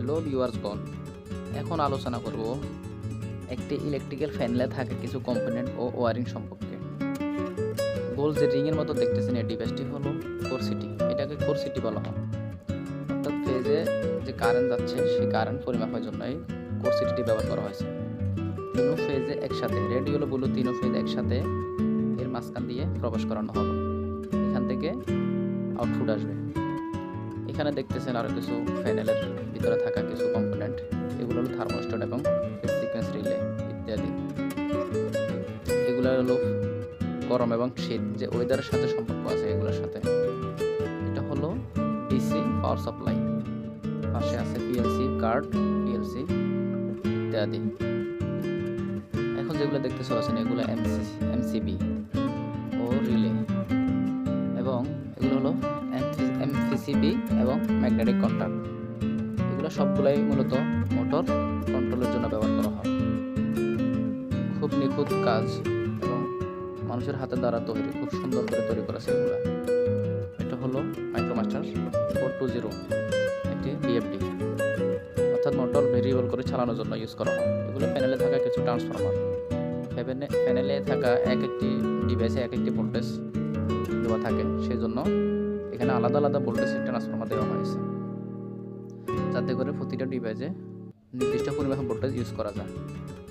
Hello viewers গন এখন আলোচনা করব একটি ইলেকট্রিক্যাল ফ্যানলে থাকা কিছু কম্পোনেন্ট ও ওয়ারিং সম্পর্কে। গোল যে রিংয়ের মতো দেখতেছেন, এই ডিভাইসটি হলো কোর সিটি এটাকে কোর সিটি বলা হয়। অর্থাৎ ফেজে যে কারেন্ট যাচ্ছে, সেই কারেন্ট পরিমাপের জন্য এই কোর সিটিটি ব্যবহার করা হয়েছে। তিনও ফেজে একসাথে রেডি হলো বলো তিনও ফেজ একসাথে এর মাঝখান দিয়ে প্রবেশ করানো হলো এখান থেকে আউটপুট আসবে। এখানে দেখতেছেন আরও কিছু প্যানেলের ভিতরে থাকা কিছু কম্পোনেন্ট এগুলো হলো থার্মোস্ট্যাট এবং সিকোয়েন্স রিলে ইত্যাদি। এগুলো হলো গরম এবং শীত, যে ওয়েদারের সাথে সম্পর্ক আছে এগুলোর সাথে। এটা হলো ডিসি পাওয়ার সাপ্লাই পাশে আছে পিএলসি কার্ড পিএলসি ইত্যাদি। এখন যেগুলো দেখতে চলেছেন, এগুলো এমসি এমপিসিবি এবং ম্যাগনেটিক কন্ট্যাক্ট এগুলো সবগুলাই মূলত মোটর কন্ট্রোলের জন্য ব্যবহার করা হয়। খুব নিখুঁত কাজ এবং মানুষের হাতের দ্বারা তৈরি, খুব সুন্দর করে তৈরি করেছে এগুলো এটা হলো মাইক্রোমাস্টার ফোর টু জিরো একটি বিএফডি অর্থাৎ মোটর ভেরিয়েবল করে চালানোর জন্য ইউজ করা হয়। এগুলো প্যানেলে থাকা কিছু ট্রান্সফরমার প্যানেলে থাকা এক একটি ডিভাইসে এক একটি ভোল্টেজ দেওয়া থাকে। সেই জন্য এখানে আলাদা আলাদা ভোল্টেজ ট্রান্সফর্মার দেওয়া হয়েছে। যাতে করে প্রতিটা ডিভাইসে নির্দিষ্ট পরিমাণ ভোল্টেজ ইউজ করা যায়।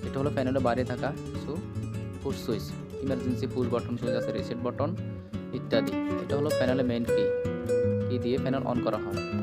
এটা হলো প্যানেলের বাইরে থাকা কিছু push switch emergency push button switch আছে রিসেট বাটন ইত্যাদি। এটা হলো প্যানেলের মেইন কি কি দিয়ে প্যানেল অন করা হয়।